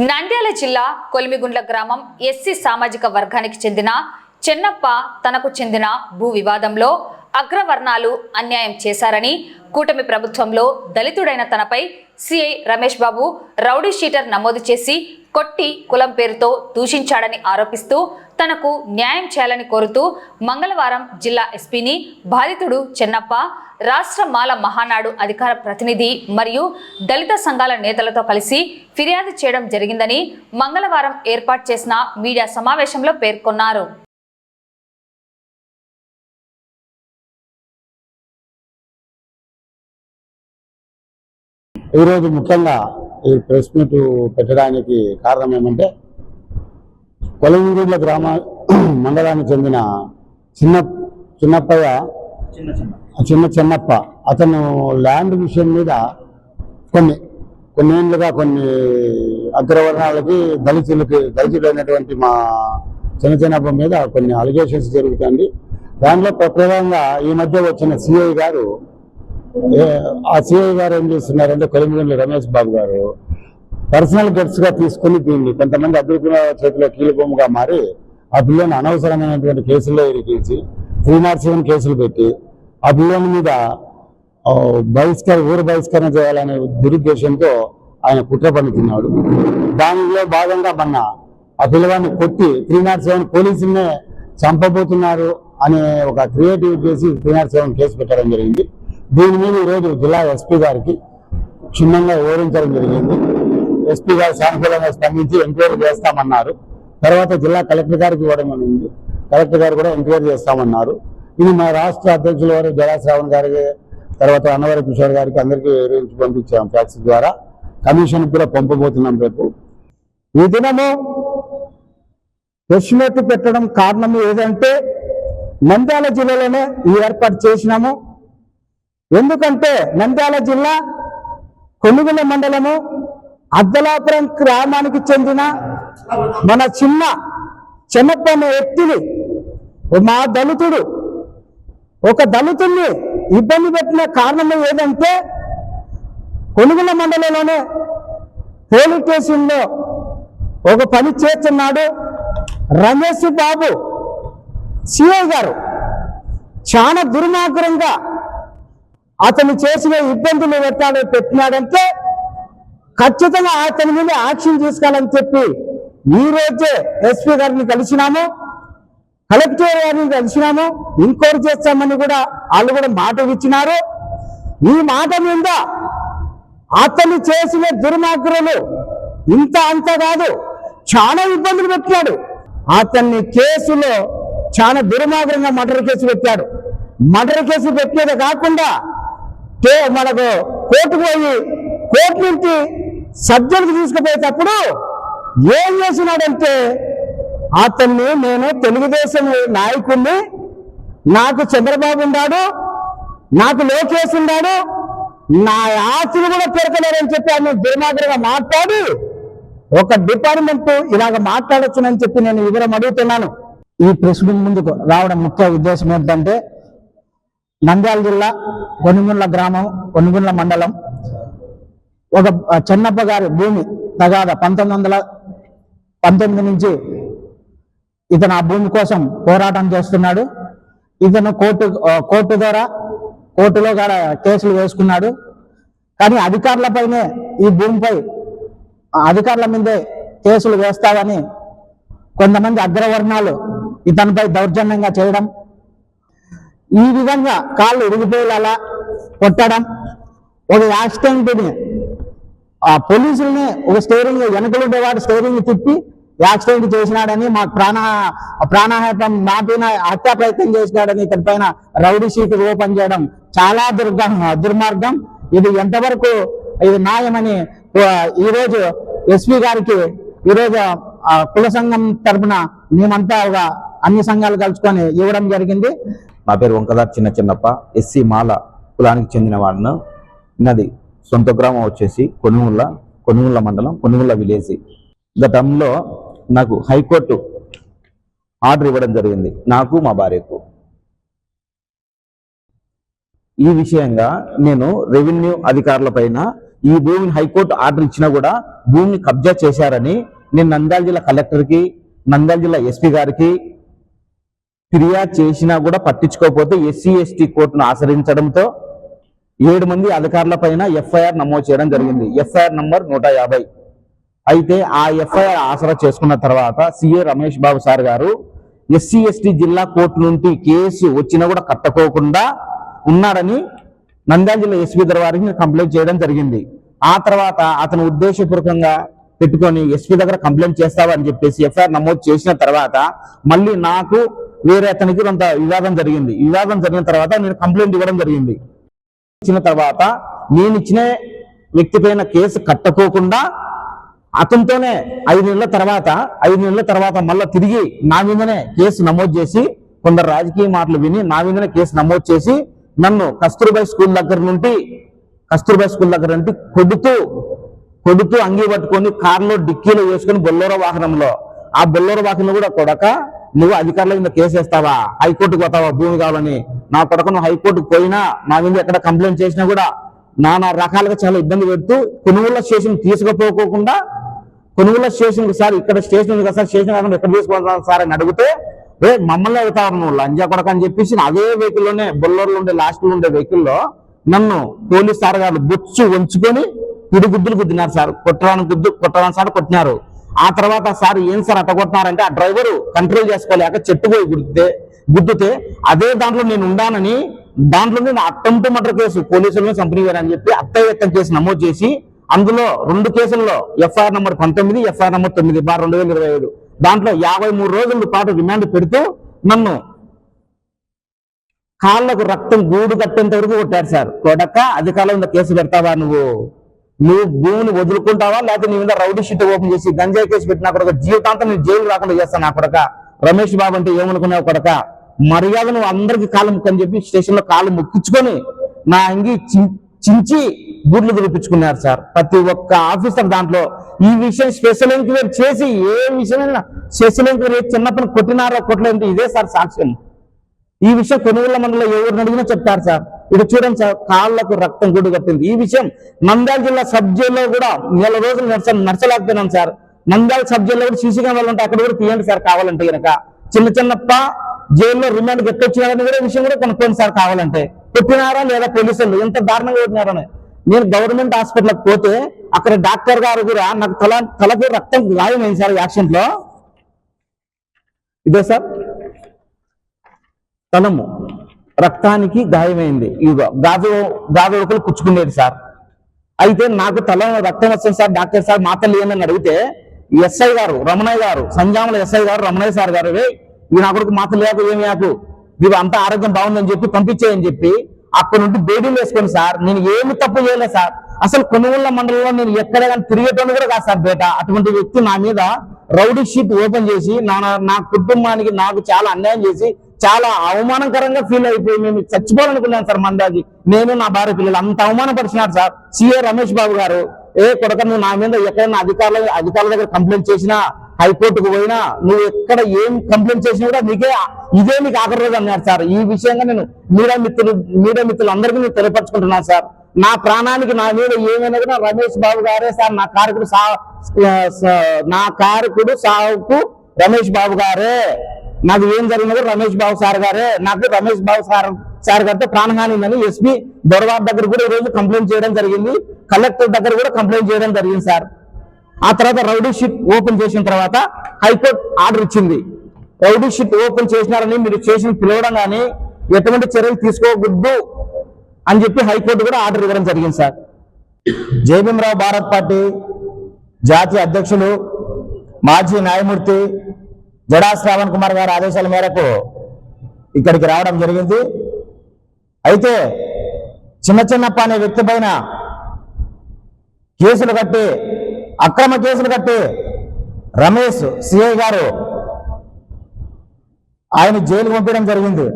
నంద్యాల జిల్లా కొలిమిగుండ్ల గ్రామం ఎస్సీ సామాజిక వర్గానికి చెందిన చెన్నప్ప తనకు చెందిన భూ వివాదంలో అగ్రవర్ణాలు అన్యాయం చేశారని కూటమి ప్రభుత్వంలో దళితుడైన తనపై CI Ramesh Babu rowdy sheeter నమోదు చేసి కొట్టి కులం పేరుతో దూషించాడని ఆరోపిస్తూ తనకు న్యాయం చేయాలని కోరుతూ మంగళవారం జిల్లా ఎస్పీని బాధితుడు చెన్నప్ప రాష్ట్ర మాల మహానాడు అధికార ప్రతినిధి మరియు దళిత సంఘాల నేతలతో కలిసి ఫిర్యాదు చేయడం జరిగిందని మంగళవారం ఏర్పాటు చేసిన మీడియా సమావేశంలో పేర్కొన్నారు. ఈరోజు ముఖ్యంగా ఈ ప్రెస్ మీట్ పెట్టడానికి కారణం ఏమంటే కొలంగూర్ల గ్రామ మండలానికి చెందిన చిన్న చిన్నప్పయ్య చిన్న చిన్నప్ప అతను ల్యాండ్ విషయం మీద కొన్ని కొన్ని ఏళ్ళుగా కొన్ని అగ్రవర్ణాలకి దళితులకి దళితులైనటువంటి మా చిన్న చిన్నప్ప మీద కొన్ని అలిగేషన్స్ జరుగుతుంది దానిలో ప్రధానంగా ఈ మధ్య వచ్చిన సిఐ గారు ఆ సిఐ గారు ఏం చేస్తున్నారంటే కొలిమిగండ్ల రమేష్ బాబు గారు పర్సనల్ గెట్స్గా తీసుకుని దీన్ని కొంతమంది అభివృద్ధి చేతిలో కీలుబొమ్మగా మారి ఆ పిల్లని అనవసరమైనటువంటి కేసుల్లో ఇరికించి త్రీ నాట్ సెవెన్ కేసులు పెట్టి ఆ పిల్లని మీద బహిష్కరణ ఊరు బహిష్కరణ చేయాలనే దురుద్దేశంతో ఆయన కుట్ర పన్నుతున్నాడు దానిలో భాగంగా మొన్న ఆ పిల్లవాడిని కొట్టి త్రీ నాట్ సెవెన్ పోలీసులనే చంపబోతున్నారు అనే ఒక క్రియేటివ్ చేసి త్రీ నాట్ సెవెన్ కేసు పెట్టడం జరిగింది. దీని మీద ఈరోజు జిల్లా ఎస్పీ గారికి క్షుణ్ణంగా వివరించడం జరిగింది. ఎస్పీ గారు సానుకూలంగా స్పందించి ఎంక్వైరీ చేస్తామన్నారు. తర్వాత జిల్లా కలెక్టర్ గారికి ఇవ్వడం జరిగింది. కలెక్టర్ గారు కూడా ఎంక్వైరీ చేస్తామన్నారు. ఇది మా రాష్ట్ర అధ్యక్షుల వారు జలాశ్రావణ్ గారికి తర్వాత అన్నవరం కిషోర్ గారికి అందరికీ వివరించి పంపించాం ఫ్యాక్స్ ద్వారా. కమిషన్ కూడా పంపబోతున్నాం రేపు. ఈ దినము ప్రెస్ పెట్టడం కారణం ఏదంటే నంద్యాల జిల్లాలోనే ఈ ఏర్పాటు చేసినాము. ఎందుకంటే నంద్యాల జిల్లా కొనుగోలు మండలము అద్దలాపురం గ్రామానికి చెందిన మన చిన్న చెన్నప్ప వ్యక్తిని మా దళితుడు ఒక దళితుల్ని ఇబ్బంది పెట్టిన కారణం ఏదంటే కొనుగోలు మండలంలోనే పోలీస్ స్టేషన్లో ఒక పని చేస్తున్నాడు రమేష్ బాబు సిఐ గారు. చాలా దుర్మార్గంగా అతను చేసిన ఇబ్బందులు పెట్టాలని పెట్టినాడంటే ఖచ్చితంగా అతని మీద యాక్షన్ తీసుకోవాలని చెప్పి ఈ రోజే ఎస్పీ గారిని కలిసినాము కలెక్టర్ గారిని కలిసినాము ఇంకోటి చేస్తామని కూడా వాళ్ళు కూడా మాట ఇచ్చినారు. ఈ మాట మీద అతను చేసిన దుర్మార్గులు ఇంత అంత కాదు చాలా ఇబ్బందులు పెట్టాడు అతన్ని కేసులో చాలా దుర్మార్గంగా మర్డర్ కేసు పెట్టాడు. మర్డర్ కేసు పెట్టేది కాకుండా మనకు కోర్టు పోయి కోర్టు నుంచి సబ్జెక్ట్ తీసుకుపోయేటప్పుడు ఏం చేసినాడంటే అతన్ని నేను తెలుగుదేశం నాయకుడిని నాకు చంద్రబాబు ఉన్నాడు నాకు లోకేష్ ఉన్నాడు నా ఆస్తులు కూడా పెరగలేరని చెప్పి ఆయన దుర్మార్గంగా మాట్లాడి ఒక డిపార్ట్మెంట్ ఇలాగ మాట్లాడొచ్చునని చెప్పి నేను వివరం అడుగుతున్నాను. ఈ ప్రెస్ ముందుకు రావడం ముఖ్య ఉద్దేశం ఏంటంటే నంద్యాల జిల్లా కొనుగుండ్ల గ్రామం కొనుగుండ్ల మండలం. ఒక ఆ, చెన్నప్ప గారి భూమి తగాద పంతొమ్మిది వందల పంతొమ్మిది నుంచి ఇతను ఆ భూమి కోసం పోరాటం చేస్తున్నాడు. ఇతను కోర్టు కోర్టు ద్వారా కోర్టులో కూడా కేసులు వేసుకున్నాడు. కానీ అధికారులపైనే ఈ భూమిపై ఆ అధికారుల మీదే కేసులు వేస్తాడని కొంతమంది అగ్రవర్ణాలు ఇతనిపై దౌర్జన్యంగా చేయడం ఈ విధంగా కాళ్ళు ఉరిగిపోయేలా కొట్టడం ఒక యాక్సిడెంట్ని ఆ పోలీసుల్ని ఒక స్టేరింగ్ వెనకలుండేవాడు స్టేరింగ్ తిప్పి యాక్సిడెంట్ చేసినాడని మా ప్రాణ ప్రాణాహతం మాపిన హత్యా ప్రయత్నం చేసినాడని ఇతని పైన రౌడీ షీట్ ఓపెన్ చేయడం చాలా దుర్గ దుర్మార్గం. ఇది ఎంతవరకు ఇది న్యాయమని ఈరోజు ఎస్పీ గారికి ఈరోజు కుల సంఘం తరపున మేమంతా ఒక అన్ని సంఘాలు కలుసుకొని ఇవ్వడం జరిగింది. నా పేరు వంకదార్ చిన్న చిన్నప్ప ఎస్సీ మాల కులానికి చెందిన వాడిను. నది సొంత గ్రామం వచ్చేసి కొనుగుళ్ళ కొనుగుళ్ళ మండలం కొనుగుళ్ళ విలేజ్. గతంలో నాకు హైకోర్టు ఆర్డర్ ఇవ్వడం జరిగింది నాకు మా భార్యకు. ఈ విషయంగా నేను రెవెన్యూ అధికారుల పైన ఈ భూమిని హైకోర్టు ఆర్డర్ ఇచ్చినా కూడా భూమిని కబ్జా చేశారని నేను నంద్యాల జిల్లా కలెక్టర్కి నంద్యాల జిల్లా ఎస్పీ గారికి ఫిర్యాదు చేసినా కూడా పట్టించుకోకపోతే ఎస్సీ ఎస్టీ కోర్టును ఆశ్రయించడంతో ఏడు మంది అధికారుల పైన ఎఫ్ఐఆర్ నమోదు చేయడం జరిగింది. ఎఫ్ఐఆర్ నంబర్ నూట యాభై. అయితే ఆ ఎఫ్ఐఆర్ ఆసరా చేసుకున్న తర్వాత సిఏ రమేష్ బాబు సార్ గారు ఎస్సీ ఎస్టీ జిల్లా కోర్టు నుండి కేసు వచ్చినా కూడా కట్టుకోకుండా ఉన్నాడని నంద్యాల జిల్లా ఎస్పీ వారికి కంప్లైంట్ చేయడం జరిగింది. ఆ తర్వాత అతను ఉద్దేశపూర్వకంగా పెట్టుకొని ఎస్పీ దగ్గర కంప్లైంట్ చేస్తావని చెప్పేసి ఎఫ్ఐఆర్ నమోదు చేసిన తర్వాత మళ్ళీ నాకు వేరే అతనికి కొంత వివాదం జరిగింది. వివాదం జరిగిన తర్వాత నేను కంప్లైంట్ ఇవ్వడం జరిగింది. ఇచ్చిన తర్వాత నేను ఇచ్చిన వ్యక్తి పైన కేసు కట్టకోకుండా అతనితోనే ఐదు నెలల తర్వాత ఐదు నెలల తర్వాత మళ్ళీ తిరిగి నా మీదనే కేసు నమోదు చేసి కొందరు రాజకీయ మాటలు విని నా మీదనే కేసు నమోదు చేసి నన్ను కస్తూర్బాయ్ స్కూల్ దగ్గర నుండి కస్తూర్బాయ్ స్కూల్ దగ్గర నుండి కొడుతూ కొడుతూ అంగీ పట్టుకొని కారులో డిక్కీలో వేసుకొని బొల్లోర వాహనంలో. ఆ బొల్లోర వాహనంలో కూడా కొడక నువ్వు అధికారుల మీద కేసు వేస్తావా? హైకోర్టుకు పోతావా? భూమి కావాలని. నా కొడక నువ్వు హైకోర్టుకు పోయినా నా మీద ఎక్కడ కంప్లైంట్ చేసినా కూడా నానా రకాలుగా చాలా ఇబ్బంది పెడుతూ కొనుగోలు స్టేషన్ తీసుకుపోకోకుండా కొనుగోలు స్టేషన్ సార్ ఇక్కడ స్టేషన్ ఉంది కదా సార్ స్టేషన్ కాకుండా ఎక్కడ తీసుకుంటాను సార్ అని అడిగితే రే మమ్మల్ని అవుతావు నువ్వు? లంజా కొడక అని చెప్పేసి అదే వెహికల్లోనే బొల్లూరులో ఉండే లాస్ట్లో ఉండే వెహికల్లో నన్ను పోలీస్ సార్ గారు బొచ్చు ఉంచుకొని పిడిగుద్దులు గుద్దినారు సార్. కొట్టడానికి గుద్దు కొట్టడానికి సార్ కొట్టినారు. ఆ తర్వాత సార్ ఏం సార్ అట్టగొట్టినారంటే ఆ డ్రైవర్ కంట్రోల్ చేసుకోలేక చెట్టు పోయి గుర్తితే గుర్తుతే అదే దాంట్లో నేను ఉండానని దాంట్లో నేను అట్టంపు మటర్ కేసు పోలీసులను సంప్రదించారని చెప్పి అత్తయ్యత్తం కేసు నమోదు చేసి అందులో రెండు కేసుల్లో ఎఫ్ఐఆర్ నంబర్ పంతొమ్మిది ఎఫ్ఐఆర్ నంబర్ తొమ్మిది బార్ రెండు వేల ఇరవై ఐదు. దాంట్లో యాభై మూడు రోజుల పాటు రిమాండ్ పెడుతూ నన్ను కాళ్ళకు రక్తం గూడు కట్టేంత వరకు కొట్టారు సార్. కొడక అధికారంలో కేసు పెడతావా నువ్వు? నువ్వు భూమిని వదులుకుంటావా? లేకపోతే నీ మీద రౌడీ షీట్ ఓపెన్ చేసి గంజాయి కేసు పెట్టినా కొడక జీవితాంతం నేను జైలు రాకుండా చేస్తాను నా కొడక? రమేష్ బాబు అంటే ఏమనుకున్నావు కొడక? మర్యాద నువ్వు అందరికి కాలు ముక్కని చెప్పి స్టేషన్లో కాలు ముక్కించుకొని నా అంగి చించి బూట్లు దులిపించుకున్నారు సార్. ప్రతి ఒక్క ఆఫీసర్ దాంట్లో ఈ విషయం స్పెషల్ ఎంక్వైరీ చేసి ఏ విషయమైనా స్పెషల్ ఎంక్వైరీ చిన్నప్పుడు కొట్టినారో కొట్టలేదు ఇదే సార్ సాక్ష్యం. ఈ విషయం కొనుగోళ్ళ మండలిలో ఎవరిని అడిగినా చెప్తారు సార్. ఇటు చూడండి సార్ కాళ్ళకు రక్తం గుడి కట్టింది ఈ విషయం మందాల జిల్లా సబ్ జైల్లో కూడా నెల రోజులు నడచ నడచలేకపోయినాం సార్. మందాల సబ్ జైల్లో కూడా సీసీ కెమెరాలు ఉంటే అక్కడ కూడా తీయండి సార్ కావాలంటే కనుక చిన్న చిన్నప్ప జైల్లో రిమాండ్ ఎక్కొచ్చినారని కూడా విషయం కూడా కొనుక్కోండి సార్ కావాలంటే. కొట్టినారా లేదా పోలీసులు? ఎంత దారుణంగా కొట్టినారని. నేను గవర్నమెంట్ హాస్పిటల్కి పోతే అక్కడ డాక్టర్ గారు కూడా నాకు తల తలకి రక్తం గాయమైంది సార్ యాక్సిడెంట్లో ఇదే సార్. తలము. రక్తానికి గాయమైంది. ఇదిగో గాజు గాజు ఒకరు పుచ్చుకునేది సార్. అయితే నాకు తల రక్తం వస్తుంది సార్ డాక్టర్ సార్ మాతలు ఏందని అడిగితే ఎస్ఐ గారు రమణయ్య గారు సంజాముల ఎస్ఐ గారు రమణయ్య సార్ గారు ఈ నా కొడుకు మాతలు లేకు ఏమి యాకు ఇది అంతా ఆరోగ్యం బాగుందని చెప్పి పంపించేయని చెప్పి అక్కడ నుండి బేడీలు వేసుకోండి సార్ నేను ఏమి తప్పు చేయలేదు సార్. అసలు కొనుగోళ్ళ మండలంలో నేను ఎక్కడ కానీ తిరిగేటోని కూడా కాదు సార్ బేట. అటువంటి వ్యక్తి నా మీద రౌడీ షీట్ ఓపెన్ చేసి నా నా కుటుంబానికి నాకు చాలా అన్యాయం చేసి చాలా అవమానకరంగా ఫీల్ అయిపోయి మేము చచ్చిపోవాలనుకున్నాను సార్ మందాజీ. నేను నా భార్య పిల్లలు అంత అవమానపరిచినారు సార్. సిఏ రమేష్ బాబు గారు ఏ కొడక నువ్వు నా మీద ఎక్కడైనా అధికారుల అధికారుల దగ్గర కంప్లైంట్ చేసినా హైకోర్టుకు పోయినా నువ్వు ఎక్కడ ఏం కంప్లైంట్ చేసినా కూడా నీకే ఇదే నీకు ఆఖరి రోజు అన్నారు సార్. ఈ విషయంగా నేను మీడియా మిత్రులు మీడియా మిత్రులు అందరికీ నేను తెలియపరచుకుంటున్నాను సార్. నా ప్రాణానికి నా మీద ఏమైనా కూడా రమేష్ బాబు గారే సార్ నా కారకుడు సా నా కారకుడు సావుకు రమేష్ బాబు గారే. నాకు ఏం జరిగినది? రమేష్ బాబు సార్ గారే నాకు రమేష్ బాబు సార్ సార్ గారితో ప్రాణహాని ఉందని ఎస్పీ దొరవార్ దగ్గర కూడా ఈ రోజు కంప్లైంట్ చేయడం జరిగింది. కలెక్టర్ దగ్గర కూడా కంప్లైంట్ చేయడం జరిగింది సార్. ఆ తర్వాత రౌడీ షీట్ ఓపెన్ చేసిన తర్వాత హైకోర్టు ఆర్డర్ ఇచ్చింది. రౌడీ షీట్ ఓపెన్ చేసినారని మీరు చేసిన పిలవడం కానీ ఎటువంటి చర్యలు తీసుకోకూడదు అని చెప్పి హైకోర్టు కూడా ఆర్డర్ ఇవ్వడం జరిగింది సార్. జయభీమరావు భారత్ పార్టీ జాతీయ అధ్యక్షులు మాజీ న్యాయమూర్తి జడా శ్రావణ్ కుమార్ గారి ఆదేశాల మేరకు ఇక్కడికి రావడం జరిగింది. అయితే చిన్న చిన్నప్ప అనే వ్యక్తి పైన కేసులు కట్టి అక్రమ కేసులు కట్టి రమేష్ సిఐ గారు ఆయన జైలు పంపించడం జరిగింది.